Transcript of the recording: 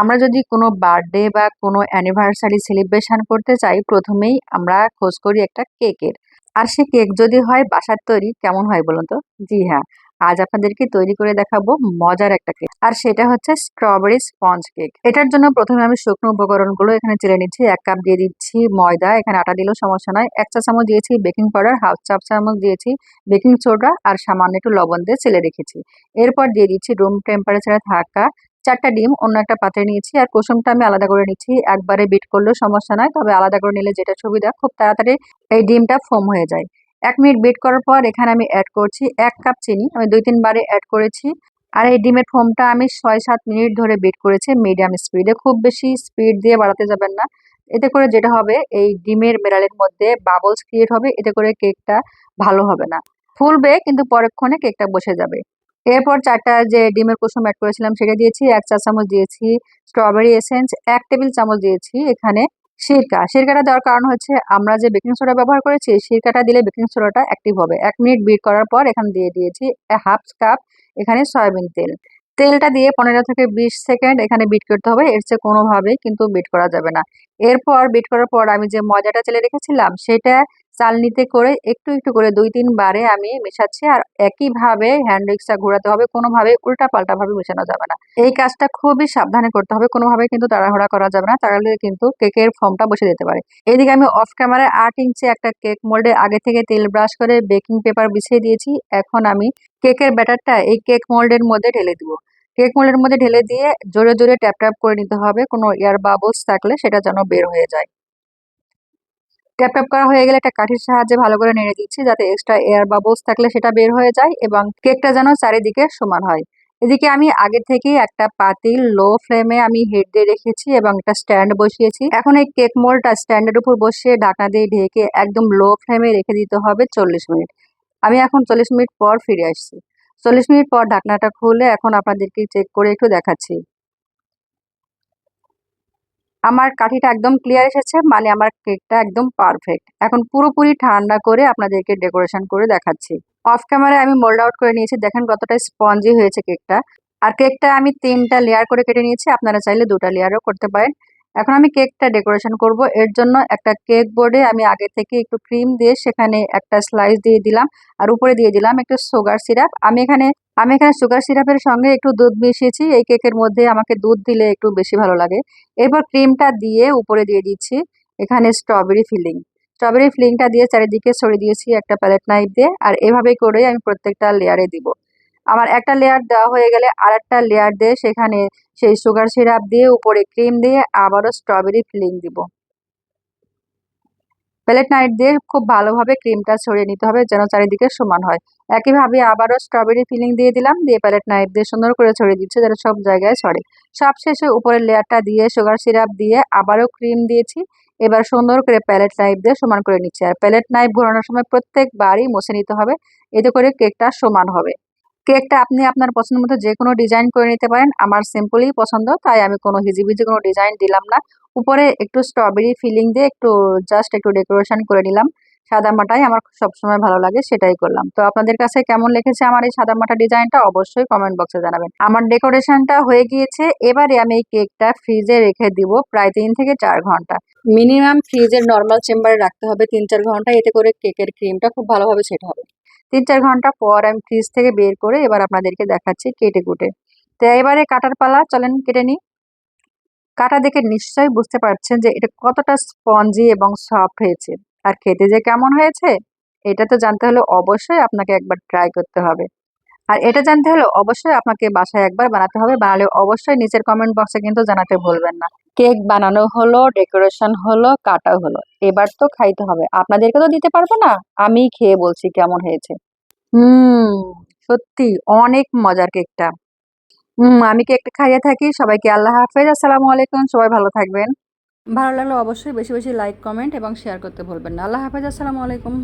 আমরা যদি কোনো বার্থডে বা কোনো অ্যানিভার্সারি সেলিব্রেশন করতে চাই, প্রথমেই আমরা খোঁজ করি একটা কেকের। আর সে কেক যদি হয়, বাসার তৈরি কেমন হয় বলুন তো? জি হ্যাঁ আজ আপনাদেরকে তৈরি করে দেখাবো মজার একটা কেক। আর সেটা হচ্ছে স্ট্রবেরি স্পঞ্জ কেক এটার জন্য প্রথমে আমি শুকনো উপকরণগুলো এখানে চেলে নিচ্ছি। এক কাপ দিয়ে দিচ্ছি ময়দা, এখানে আটা দিলেও সমস্যা নয়। এক চা চামচ দিয়েছি বেকিং পাউডার হাফ চা চামচ দিয়েছি বেকিং সোডা আর সামান্য একটু লবণ দিয়ে চেলে রেখেছি। এরপর দিয়ে দিচ্ছি রুম টেম্পারেচারে থাকা চারটা ডিম, অন্য একটা পাত্রে নিয়েছি আর কুসুমটা আমি আলাদা করে নিচ্ছি। একবারে বিট করলেও সমস্যা নয় তবে আলাদা করে নিলে যেটা সুবিধা, খুব তাড়াতাড়ি এই ডিমটা ফোম হয়ে যায়। এক মিনিট বিট করার পর এখানে আমি অ্যাড করছি এক কাপ চিনি, আমি দুই তিনবারে অ্যাড করেছি। আর এই ডিমের ফোমটা আমি ছয় সাত মিনিট ধরে বিট করেছি মিডিয়াম স্পিডে খুব বেশি স্পিড দিয়ে বাড়াতে যাবেন না। এতে করে যেটা হবে, এই ডিমের বেড়ালের মধ্যে বাবলস ক্রিয়েট হবে, এতে করে কেকটা ভালো হবে না। ফুলবে, কিন্তু পরক্ষণে কেকটা বসে যাবে। এরপর চারটা যে ডিমের কুসুম অ্যাড করেছিলাম, সেটা দিয়েছি, এক চা চামচ দিয়েছি স্ট্রবেরি এসেন্স এক টেবিল চামচ দিয়েছি এখানে সিরকা। সিরকাটা দেওয়ার কারণ হচ্ছে আমরা যে বেকিং সোডা ব্যবহার করেছি সিরকাটা দিলে বেকিং সোডাটা অ্যাক্টিভ হবে। এক মিনিট বিট করার পর এখানে দিয়ে দিয়েছি হাফ কাপ এখানে সয়াবিন তেল। তেলটা দিয়ে পনেরো থেকে বিশ সেকেন্ড এখানে বিট করতে হবে, এর চেয়ে কোনোভাবেই কিন্তু বিট করা যাবে না। এরপর বিট করার পর আমি যে ময়দাটা চেলে রেখেছিলাম, সেটা চালনিতে করে একটু একটু করে দুই, তিন বারে আমি মেশাচ্ছি আর একইভাবে হ্যান্ড উইক্সটা ঘোরাতে হবে, কোনোভাবে উল্টা পাল্টা ভাবে মেশানো যাবে না। এই কাজটা খুবই সাবধানে করতে হবে, কোনোভাবে কিন্তু তাড়াহুড়া করা যাবে না, তাহলে কিন্তু কেকের ফর্মটা বসে যেতে পারে। এইদিকে আমি অফ ক্যামেরায় আট ইঞ্চি একটা কেক মোল্ডে আগে থেকে তেল ব্রাশ করে বেকিং পেপার বিছিয়ে দিয়েছি, এখন আমি কেকের ব্যাটারটা এই কেক মোল্ডের মধ্যে ঢেলে দিব। কেক মোল্ডের মধ্যে ঢেলে দিয়ে জোরে জোরে ট্যাপ ট্যাপ করে নিতে হবে, কোনো এয়ার বাবলস থাকলে সেটা যেন বের হয়ে যায়। ট্যাপ ট্যাপ করা হয়ে গেলে একটা কাঠির সাহায্যে ভালো করে নেড়ে দিচ্ছি, যাতে এক্সট্রা এয়ার বাবলস থাকলে সেটা বের হয়ে যায় এবং কেকটা যেন চারিদিকে সমান হয়। এদিকে আমি আগে থেকেই একটা পাতিল লো ফ্লেমে আমি হেড দিয়ে রেখেছি এবং একটা স্ট্যান্ড বসিয়েছি। এখন এই কেক মোলটা স্ট্যান্ডের উপর বসিয়ে ঢাকনা দিয়ে ঢেকে একদম লো ফ্লেমে রেখে দিতে হবে চল্লিশ মিনিট। আমি এখন চল্লিশ মিনিট পর ফিরে আসছি। চল্লিশ মিনিট পর ঢাকনাটা খুলে এখন আপনাদেরকে চেক করে একটু দেখাচ্ছি। আমার কাঠিটা একদম ক্লিয়ার এসেছে মানে আমার কেকটা একদম পারফেক্ট এখন পুরোপুরি ঠান্ডা করে আপনাদেরকে ডেকোরেশন করে দেখাচ্ছি। অফ ক্যামেরায় আমি মোল্ড আউট করে নিয়েছি, দেখেন কতটা স্পঞ্জি হয়েছে কেকটা আর কেকটা আমি তিনটা লেয়ার করে কেটে নিয়েছি, আপনারা চাইলে দুটা লেয়ারও করতে পারেন। এখন আমি কেকটা ডেকোরেশন করব, এর জন্য একটা কেক বোর্ডে আমি আগে থেকে একটু ক্রিম দিয়ে সেখানে একটা স্লাইস দিয়ে দিলাম, আর উপরে দিয়ে দিলাম একটু সুগার সিরাপ আমি এখানে আমি এখানে সুগার সিরাপের সঙ্গে একটু দুধ মিশিয়েছি। এই কেকের মধ্যে আমাকে দুধ দিলে একটু বেশি ভালো লাগে। এরপর ক্রিমটা দিয়ে উপরে দিয়ে দিচ্ছি এখানে স্ট্রবেরি ফিলিং স্ট্রবেরি ফিলিংটা দিয়ে চারিদিকে ছড়িয়ে দিয়েছি একটা প্যালেট নাইফ দিয়ে আর এভাবে করে আমি প্রত্যেকটা লেয়ারে দিব। আমার একটা লেয়ার দেওয়া হয়ে গেলে আর একটা লেয়ার দিয়ে সেখানে সেই সুগার সিরাপ দিয়ে উপরে ক্রিম দিয়ে আবারও স্ট্রবেরি ফিলিং দিব। প্যালেট নাইট দিয়ে খুব ভালোভাবে ক্রিমটা ছড়িয়ে নিতে হবে যেন চারিদিকে সমান হয়। একইভাবে আবারও স্ট্রবেরি ফিলিং দিয়ে দিলাম, দিয়ে প্যালেট নাইট দিয়ে সুন্দর করে ছড়িয়ে দিচ্ছে যেন সব জায়গায় ছড়ে সব শেষে উপরের লেয়ারটা দিয়ে সুগার সিরাপ দিয়ে আবারও ক্রিম দিয়েছি, এবার সুন্দর করে প্যালেট নাইফ দিয়ে সমান করে নিচ্ছি। আর প্যালেট নাইফ ঘোরানোর সময় প্রত্যেকবারই মুছে নিতে হবে, এতে করে কেকটা সমান হবে। কেকটা আপনি আপনার পছন্দ মতো যে কোনো ডিজাইন করে নিতে পারেন, আমার সিম্পলই পছন্দ, তাই আমি কোনো হিজিবিজি কোনো ডিজাইন দিলাম না। উপরে একটু স্ট্রবেরি ফিলিং দিয়ে একটু জাস্ট একটু ডেকোরেশন করে নিলাম। সাদা মাটাই আমার সবসময় ভালো লাগে, সেটাই করলাম। তো আপনাদের কাছে কেমন লেগেছে আমার এই সাদা মাটা ডিজাইনটা অবশ্যই কমেন্ট বক্সে জানাবেন। আমার ডেকোরেশনটা হয়ে গিয়েছে, এবারে আমি এই কেকটা ফ্রিজে রেখে দিব প্রায় তিন থেকে চার ঘণ্টা। মিনিমাম ফ্রিজের নর্মাল চেম্বারে রাখতে হবে তিন চার ঘণ্টা, এতে করে কেকের ক্রিমটা খুব ভালোভাবে সেট হবে। তিন চার ঘণ্টা পর আমি ফ্রিজ থেকে বের করে এবার আপনাদেরকে দেখাচ্ছি কেটে কুটে তো এবারে কাটার পালা, চলেন কেটে নিই। কাটা দেখে নিশ্চয়ই বুঝতে পারছেন যে এটা কতটা স্পঞ্জি এবং সফট হয়েছে। আর খেতে যে কেমন হয়েছে, এটা তো জানতে হলে অবশ্যই আপনাকে একবার ট্রাই করতে হবে। আর এটা জানতে হলে অবশ্যই আপনাকে বাসায় একবার বানাতে হবে, বানালে অবশ্যই নিচের কমেন্ট বক্সে কিন্তু জানাতে ভুলবেন না। কেক বানানো হলো ডেকোরেশন হলো কাটাও হলো, এবার তো খাইতে হবে। আপনাদেরকে তো দিতে পারব না, আমি খেয়ে বলছি কেমন হয়েছে। হুম, সত্যি অনেক মজার কেকটা। হুম, আমি কেকটা খাইয়ে থাকি, সবাইকে আল্লাহ হাফেজ, আসসালামু আলাইকুম, সবাই ভালো থাকবেন। ভালো লাগলে অবশ্যই বেশি বেশি লাইক কমেন্ট এবং শেয়ার করতে ভুলবেন না। আল্লাহ হাফেজ, আসসালামু আলাইকুম।